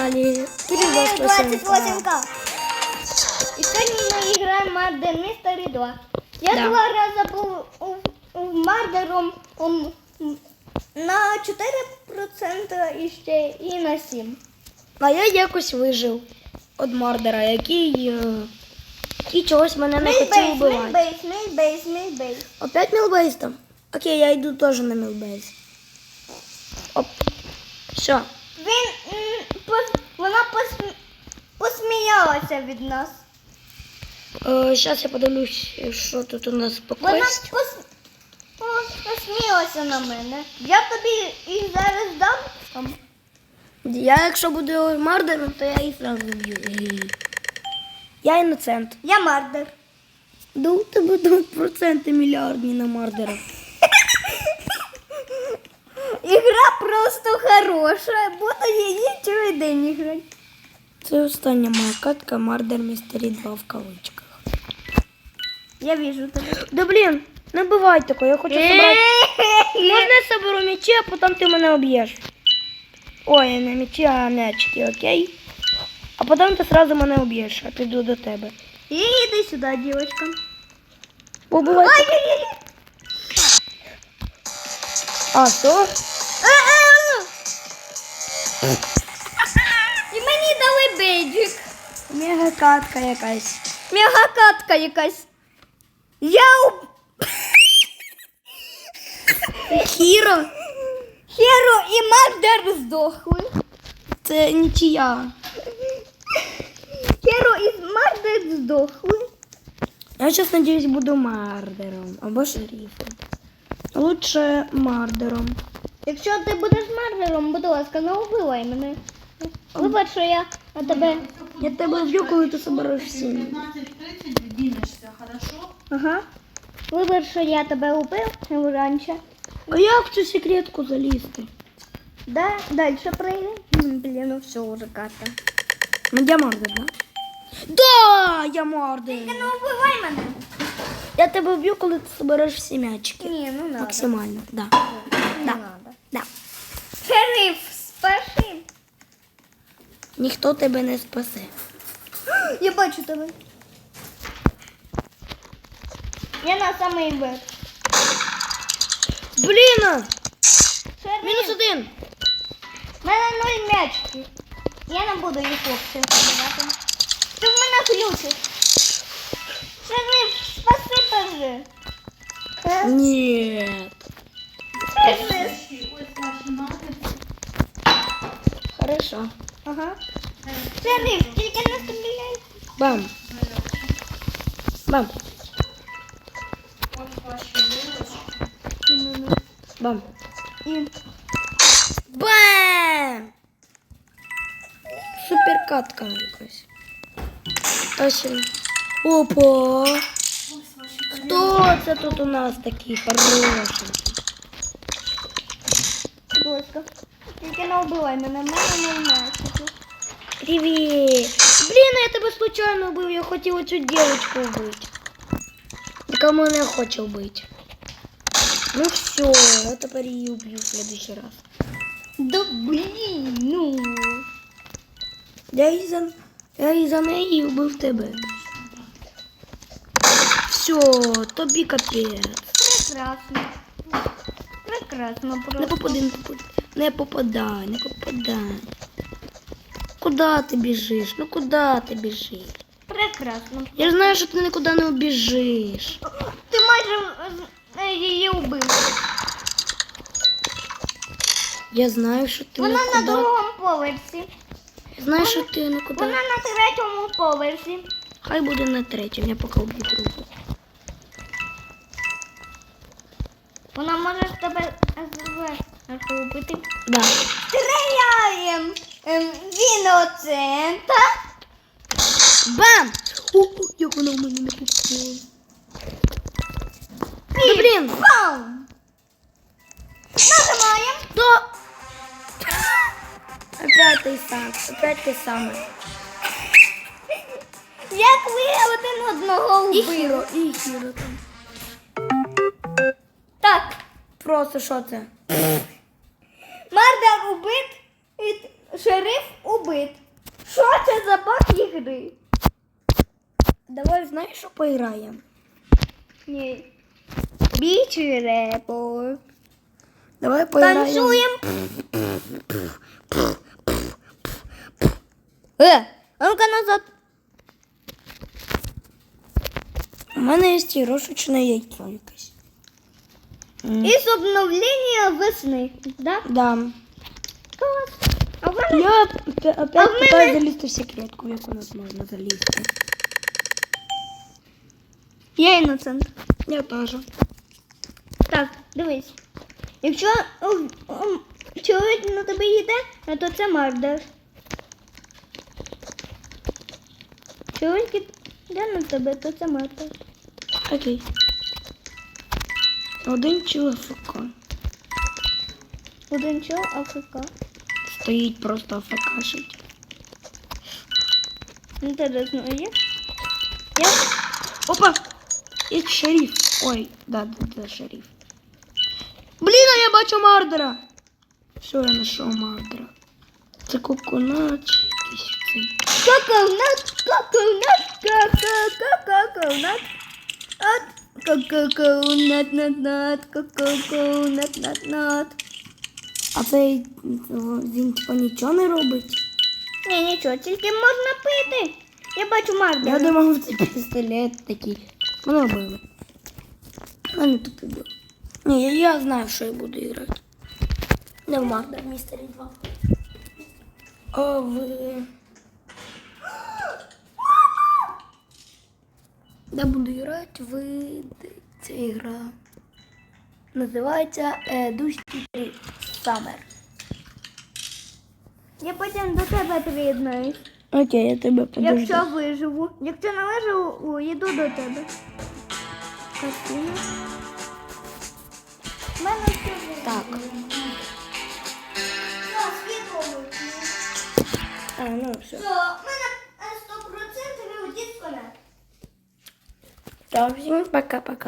каналі Кирил 28к. І сьогодні ми граємо Murder Mystery 2. Я Да. два рази був у, у Мардером м, на 4% і ще і на 7. А я якось вижив від Мардера, який, е, який чогось мене не хотів вбивати. Опять мілбейс там? Окей, я йду теж на мілбейс. Оп. Все. Він, м, пос- вона посм, посміялася від нас. Зараз я подивлюсь, що тут у нас по Вона пос, пос- посміялася на мене. Я тобі і зараз дам. Там. Я якщо буду Мардером, то я і сразу вб'ю. Я іноцент. Я Мардер. Да у тебе там проценти мільярдні на Мардера. Ігра просто хороша, буду її цілий день грати. Це остання моя катка Мардер Містері 2 в кавичках. Я вижу тебе. Да блін, не бувай такого, я хочу собрати. Можна я соберу м'ячі, а потім ти мене об'єш. Ой, не м'ячі, а м'ячики, окей? А потім ти сразу мене об'єш, а піду до тебе. І іди сюди, дівчинка. Побивай. А, що? Мега катка якась. Мегакатка якась. Я у Хіро? Херо і Мардер здохли. Це нічия. Херо і Мардер здохли. Я зараз надіюсь буду мардером або шерифом. Лучше мардером. Якщо ти будеш Мардером, будь ласка, не вбивай мене. Вибач, що я на тебе. Я тебе вб'ю, коли ти собереш всі. 15.30 двинешься, хорошо? Ага. Вибач, що я тебе убив раніше. А як в цю секретку залізти? Да, дальше пройди. М, Блін, ну все, уже карта. Ну, я мардер, да? Да, я мардер. Не вбивай мене. Я тебе вб'ю, коли ти собереш всі м'ячики. Ні, ну надо. Максимально, да. Не Да. надо. да. Шериф. Ніхто тебе не спасе. Я бачу тебе. Я на самий верх. Блін! Мінус один. в мене нуль м'ячиків. Я не буду їх хлопців забирати. Ти в мене ключиш. Шериф, спаси пожи. Ні. Шериф. Хорошо. Ага. Шериф, тільки не стріляй. Бам. Бам. Ось ваші вилочки. Бам. І Бам! Супер катка якась. Ось. він. Опа! Ось ваші Хто це тут у нас такий хороший? будь ласка. Тільки не вбивай мене, мене нуль м'ячиків. Привіт! Блін, я тебе случайно вбив, я хотів оцю дівчинку вбити. Яка мене хоче вбити. Ну все, я тепер її уб'ю в следующий раз. Да блін, ну. Я і за, я і за неї вбив тебе. Все, тобі капець. Прекрасно. Прекрасно Не просто. попади, не попади. Не попадай, не попадай. Куда ти біжиш? Ну куди ти біжиш? Прекрасно. Я ж знаю, що ти нікуди не убіжиш. Ти майже її убив. Я знаю, що ти Вона на нікуди. другому поверсі. Знаю, що ти нікуди. Вона на третьому поверсі. Хай буде на третьому, я поки вб'ю другу. Вона може тебе зверху убити. Да. Стріляємо ем, іноцента. Бам! О, як вона в мене не попала. Да блін! Бам! Нажимаємо. Да! Опять ти сам, опять ти саме. Як ви один одного І вбили. хіро, і хіро там. Так, Просто що це? Мардер убит, і шериф убит. Що це за баг ігри? Давай знаєш, що поіграємо? Ні. Біч репорт. Давай поіграємо. Танцуємо. Е, а ну-ка назад. У мене є ігрушечне яйцо якесь. М, Із обновлення весни. Да? Да. Клас. А в мене Я опя- А в опять мене- питаю залізти в секретку, як у нас можна залізти. я іноцент. Я теж. Так, дивись. Якщо о, о, чоловік на тебе йде, ну, то це мардер. Чоловік йде на тебе, то це мардер. Окей. Один чоловік Один чол АФК. стоїть просто афекашить. Інтересно, а є? Я? Опа! Є шериф. Ой, да, да, да, шериф. Блін, а я бачу мардера. Все, я знайшов мардера. Це коконат чи якийсь цей. Какаунат, какаунат, какаунат. От какаунат, нат, нат, какаунат, нат, нат. А цей він типа нічого не робить. Ні, нічого, тільки можна пити. Я бачу Я мардера. думав, це пістолет такий. Мене вбили. Мене тут убили. Ні, я, я знаю, що я буду грати. Не в Мардер Містері 2. А ви. Я буду грати в ця ігра. Називається е, Dusty Tree Summer. Я потім до тебе приєднаюсь. Окей, я тебе подожду. Якщо виживу. Якщо не виживу, йду до тебе. Картина. У мене все. Так. А, ну все. Все, у мене е,